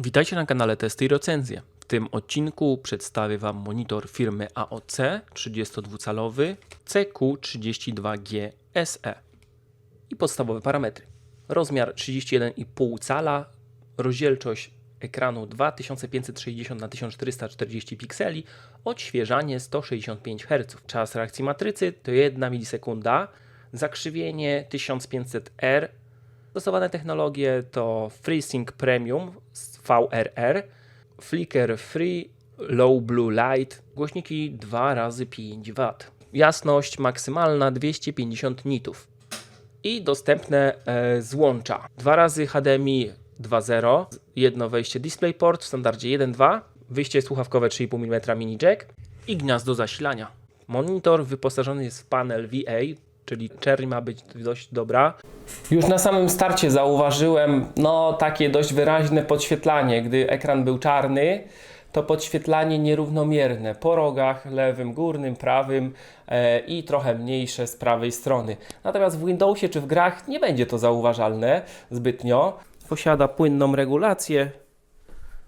Witajcie na kanale Testy i Recenzje. W tym odcinku przedstawię Wam monitor firmy AOC 32-calowy CQ32G SE i podstawowe parametry. Rozmiar 31,5 cala, rozdzielczość ekranu 2560 na 1440 pikseli, odświeżanie 165 Hz. Czas reakcji matrycy to 1 milisekunda, zakrzywienie 1500R, Stosowane technologie to FreeSync Premium z VRR, Flicker Free Low Blue Light, głośniki 2 razy 5 W. Jasność maksymalna 250 nitów. I dostępne e, złącza. 2 razy HDMI 2.0, jedno wejście DisplayPort w standardzie 1.2, wyjście słuchawkowe 3,5 mm mini jack i gniazdo zasilania. Monitor wyposażony jest w panel VA, czyli czerń ma być dość dobra. Już na samym starcie zauważyłem no takie dość wyraźne podświetlanie. Gdy ekran był czarny, to podświetlanie nierównomierne po rogach, lewym, górnym, prawym e, i trochę mniejsze z prawej strony. Natomiast w Windowsie czy w grach nie będzie to zauważalne zbytnio. Posiada płynną regulację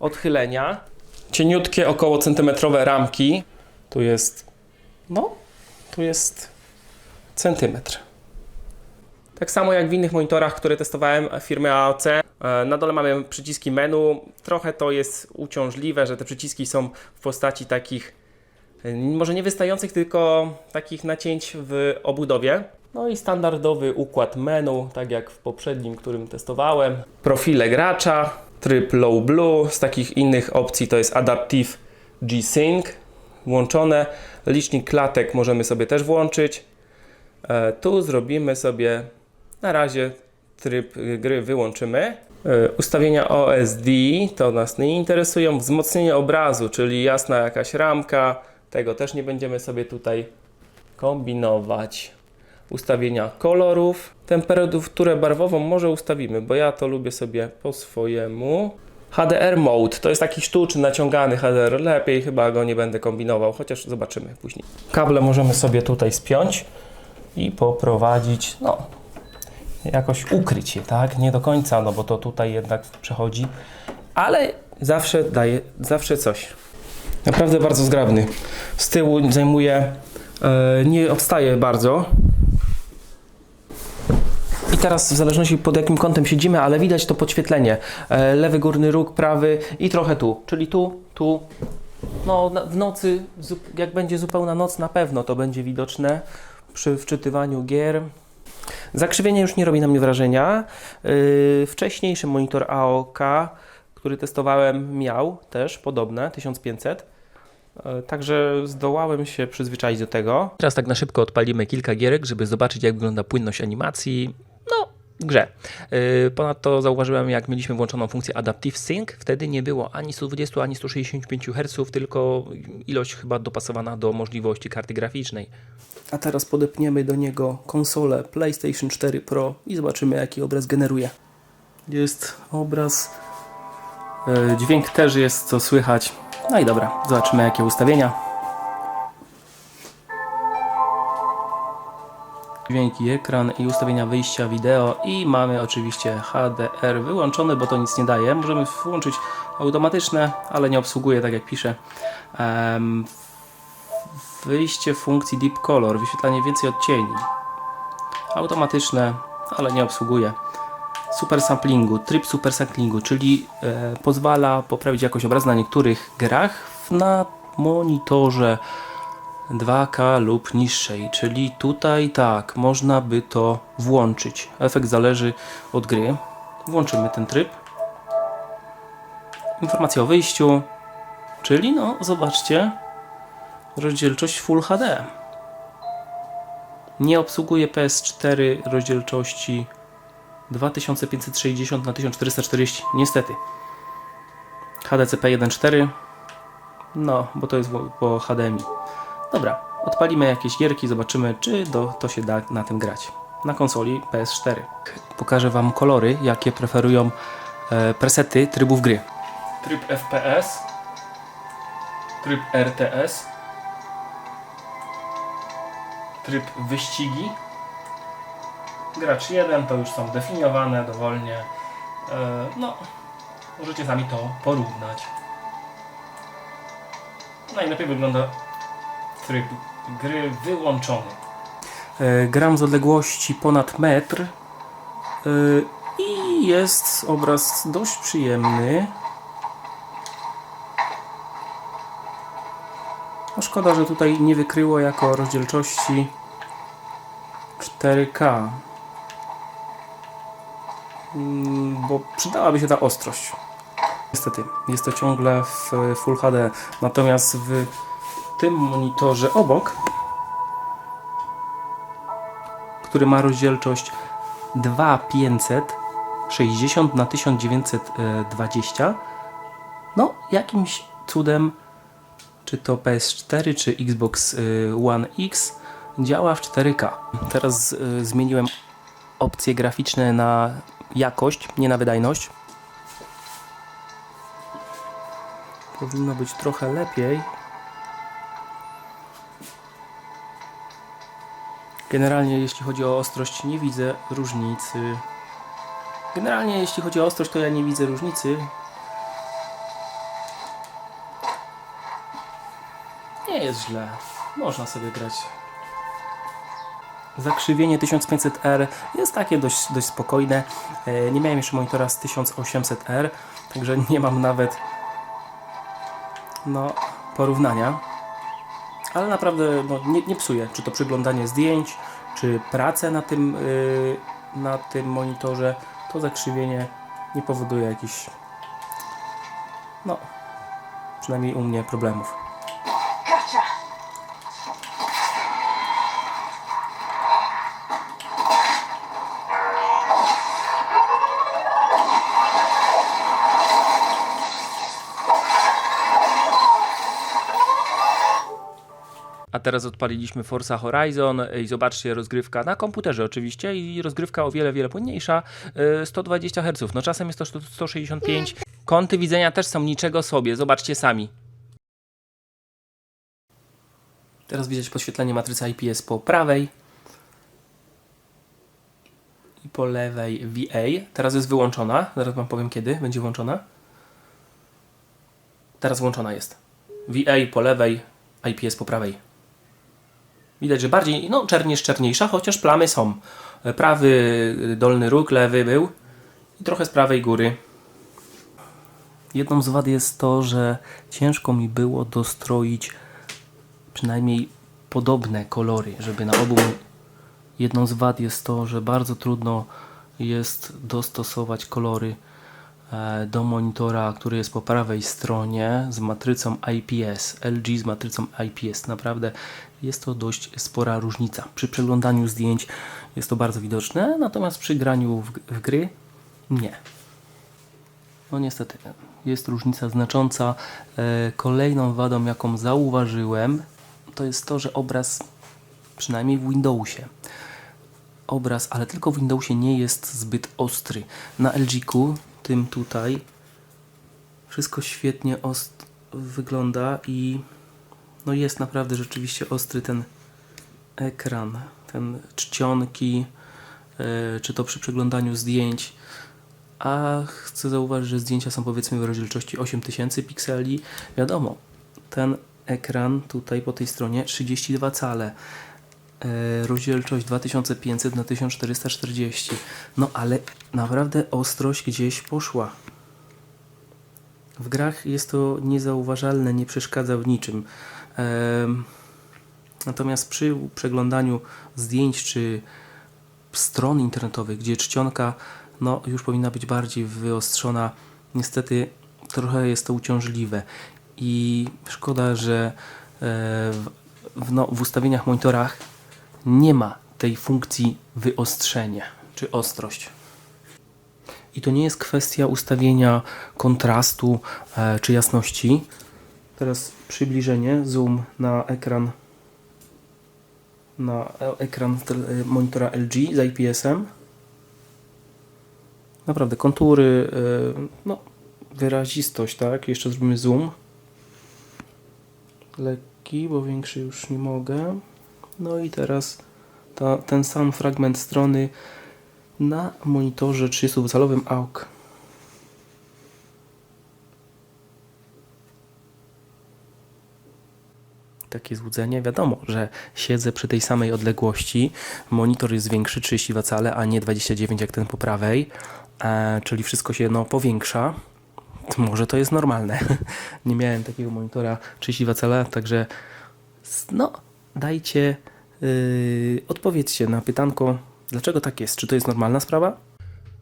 odchylenia. Cieniutkie, około centymetrowe ramki. Tu jest, no, tu jest centymetr. Tak samo jak w innych monitorach, które testowałem firmy AOC, e, na dole mamy przyciski menu. Trochę to jest uciążliwe, że te przyciski są w postaci takich, e, może nie wystających, tylko takich nacięć w obudowie. No i standardowy układ menu, tak jak w poprzednim, którym testowałem. Profile gracza, tryb low blue, z takich innych opcji to jest Adaptive G-Sync włączone. Licznik klatek możemy sobie też włączyć. E, Tu zrobimy sobie na razie tryb gry wyłączymy. E, Ustawienia OSD to nas nie interesują. Wzmocnienie obrazu, czyli jasna jakaś ramka. Tego też nie będziemy sobie tutaj kombinować. Ustawienia kolorów. Temperaturę barwową może ustawimy, bo ja to lubię sobie po swojemu. HDR mode to jest taki sztuczny, naciągany HDR. Lepiej chyba go nie będę kombinował, chociaż zobaczymy później. Kable możemy sobie tutaj spiąć i poprowadzić, no, jakoś ukryć je, tak? Nie do końca, no bo to tutaj jednak przechodzi, ale zawsze daje, zawsze coś. Naprawdę bardzo zgrabny. Z tyłu zajmuje, e, nie odstaje bardzo. I teraz w zależności pod jakim kątem siedzimy, ale widać to podświetlenie. E, lewy górny róg, prawy i trochę tu, czyli tu, tu. No w nocy, jak będzie zupełna noc, na pewno to będzie widoczne przy wczytywaniu gier. Zakrzywienie już nie robi na mnie wrażenia. Yy, wcześniejszy monitor AOK, który testowałem, miał też podobne 1500. Yy, Także zdołałem się przyzwyczaić do tego. Teraz tak na szybko odpalimy kilka gierek, żeby zobaczyć, jak wygląda płynność animacji. Grze. Yy, Ponadto zauważyłem, jak mieliśmy włączoną funkcję Adaptive Sync, wtedy nie było ani 120, ani 165 Hz, tylko ilość chyba dopasowana do możliwości karty graficznej. A teraz podepniemy do niego konsolę PlayStation 4 Pro i zobaczymy, jaki obraz generuje. Jest obraz, e, dźwięk też jest, co słychać. No i dobra, zobaczymy, jakie ustawienia. Dźwięki, ekran i ustawienia wyjścia wideo i mamy oczywiście HDR wyłączony, bo to nic nie daje. Możemy włączyć automatyczne, ale nie obsługuje tak jak pisze. Em, wyjście funkcji Deep Color, wyświetlanie więcej odcieni. Automatyczne, ale nie obsługuje. Super samplingu, tryb super samplingu, czyli e, pozwala poprawić jakość obrazu na niektórych grach na monitorze 2K lub niższej, czyli tutaj tak, można by to włączyć. Efekt zależy od gry. Włączymy ten tryb. Informacja o wyjściu, czyli no, zobaczcie, rozdzielczość Full HD. Nie obsługuje PS4 rozdzielczości 2560 na 1440 niestety. HDCP 1.4 no, bo to jest po HDMI. Dobra, odpalimy jakieś gierki, zobaczymy czy do, to się da na tym grać. Na konsoli PS4. Pokażę Wam kolory, jakie preferują e, presety trybów gry. Tryb FPS, tryb RTS, tryb wyścigi. Gracz 1 to już są definiowane dowolnie. E, No, Możecie sami to porównać. Najlepiej wygląda tryb gry wyłączony. E, gram z odległości ponad metr e, i jest obraz dość przyjemny. No szkoda, że tutaj nie wykryło jako rozdzielczości 4K. Mm, Bo przydałaby się ta ostrość. Niestety, jest to ciągle w Full HD. Natomiast w tym monitorze obok, który ma rozdzielczość 2560 na 1920, no jakimś cudem czy to PS4, czy Xbox y, One X działa w 4K. Teraz y, zmieniłem opcje graficzne na jakość, nie na wydajność. Powinno być trochę lepiej. Generalnie jeśli chodzi o ostrość nie widzę różnicy. Generalnie jeśli chodzi o ostrość to ja nie widzę różnicy. Nie jest źle. Można sobie grać. Zakrzywienie 1500R jest takie dość, dość spokojne. E, Nie miałem jeszcze monitora z 1800R, także nie mam nawet no, porównania. Ale naprawdę no, nie, nie psuje, czy to przeglądanie zdjęć, czy pracę na tym, yy, na tym monitorze. To zakrzywienie nie powoduje jakichś, no, przynajmniej u mnie problemów. A teraz odpaliliśmy Forza Horizon i zobaczcie, rozgrywka na komputerze oczywiście i rozgrywka o wiele, wiele płynniejsza, y, 120 Hz. No czasem jest to 100 165. Kąty widzenia też są niczego sobie, zobaczcie sami. Teraz widać podświetlenie matrycy IPS po prawej i po lewej VA. Teraz jest wyłączona, zaraz wam powiem kiedy będzie włączona. Teraz włączona jest. VA po lewej, IPS po prawej. Widać, że bardziej, no jest czerniejsza, chociaż plamy są. Prawy dolny róg, lewy był i trochę z prawej góry. Jedną z wad jest to, że ciężko mi było dostroić przynajmniej podobne kolory, żeby na obu. Jedną z wad jest to, że bardzo trudno jest dostosować kolory do monitora, który jest po prawej stronie z matrycą IPS, LG z matrycą IPS. Naprawdę jest to dość spora różnica. Przy przeglądaniu zdjęć jest to bardzo widoczne, natomiast przy graniu w, w gry nie. No niestety, jest różnica znacząca. E, Kolejną wadą, jaką zauważyłem, to jest to, że obraz, przynajmniej w Windowsie, obraz, ale tylko w Windowsie nie jest zbyt ostry. Na LG-ku, tym tutaj, wszystko świetnie ost- wygląda i no jest naprawdę rzeczywiście ostry ten ekran, ten czcionki, e, czy to przy przeglądaniu zdjęć. A chcę zauważyć, że zdjęcia są powiedzmy w rozdzielczości 8000 pikseli. Wiadomo, ten ekran tutaj po tej stronie 32 cale. E, rozdzielczość 2500 na 1440. No ale naprawdę ostrość gdzieś poszła. W grach jest to niezauważalne, nie przeszkadza w niczym. Natomiast przy przeglądaniu zdjęć czy stron internetowych, gdzie czcionka no, już powinna być bardziej wyostrzona, niestety trochę jest to uciążliwe. I szkoda, że e, w, no, w ustawieniach monitorach nie ma tej funkcji wyostrzenie czy ostrość. I to nie jest kwestia ustawienia kontrastu e, czy jasności. Teraz przybliżenie, zoom na ekran na e- ekran tel- monitora LG z IPS-em. Naprawdę kontury, e, no wyrazistość, tak? Jeszcze zrobimy zoom. Lekki, bo większy już nie mogę. No i teraz ta, ten sam fragment strony na monitorze 30-calowym AUK. Takie złudzenie, wiadomo, że siedzę przy tej samej odległości, monitor jest większy 32 cale, a nie 29 jak ten po prawej, e, czyli wszystko się no, powiększa, to może to jest normalne. nie miałem takiego monitora 32 cala, także no, dajcie, yy, odpowiedzcie na pytanko, dlaczego tak jest. Czy to jest normalna sprawa?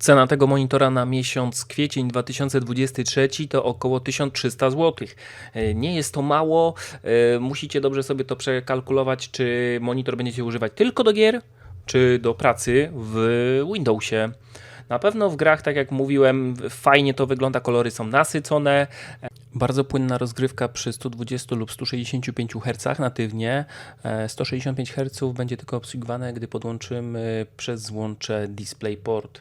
Cena tego monitora na miesiąc kwiecień 2023 to około 1300 zł. E, Nie jest to mało, e, musicie dobrze sobie to przekalkulować, czy monitor będziecie używać tylko do gier, czy do pracy w Windowsie. Na pewno w grach, tak jak mówiłem, fajnie to wygląda, kolory są nasycone. Bardzo płynna rozgrywka przy 120 lub 165 Hz natywnie. E, 165 Hz będzie tylko obsługiwane, gdy podłączymy przez złącze DisplayPort.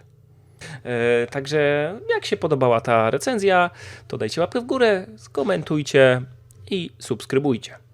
E, Także jak się podobała ta recenzja, to dajcie łapkę w górę, skomentujcie i subskrybujcie.